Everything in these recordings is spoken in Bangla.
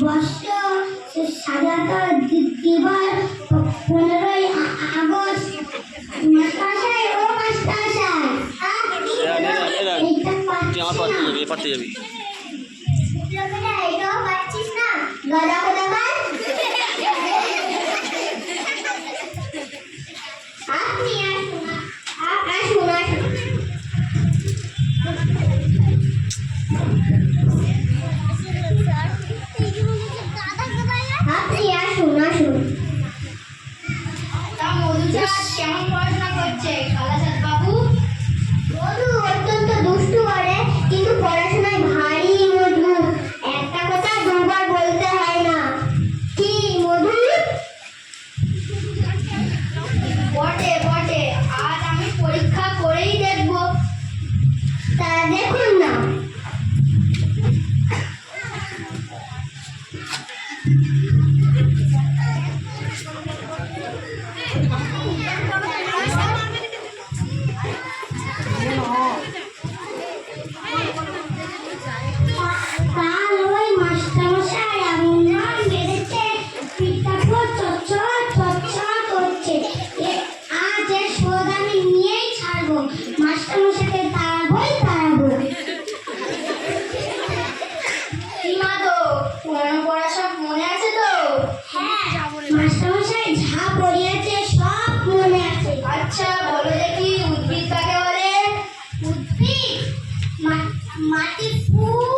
বর্ষা স্বাধীনতা দিবার পনেরোই আগস্ট। মাস্টারশাই ও মাস্টারশাই আমার পারতে যাবি পারতে না? গলা Ooh.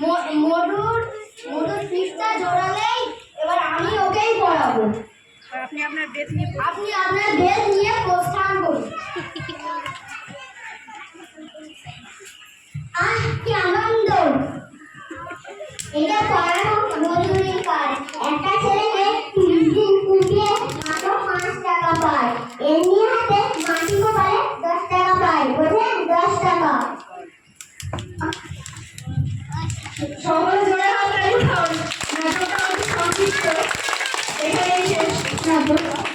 মধুর মধুর ফিসটা জোড়ালেই এবার আমি ওকেই পড়াবো। আপনি আপনার বেদ নিয়ে আপনি আপনার বেদ নিয়ে প্রস্থান করুন। আহ কি আনন্দ। এটা পড়ানো মজুরি কার একটা সকলে নাটকটা অনেক সংক্ষিপ্ত। এখানেই শেষ। নাটক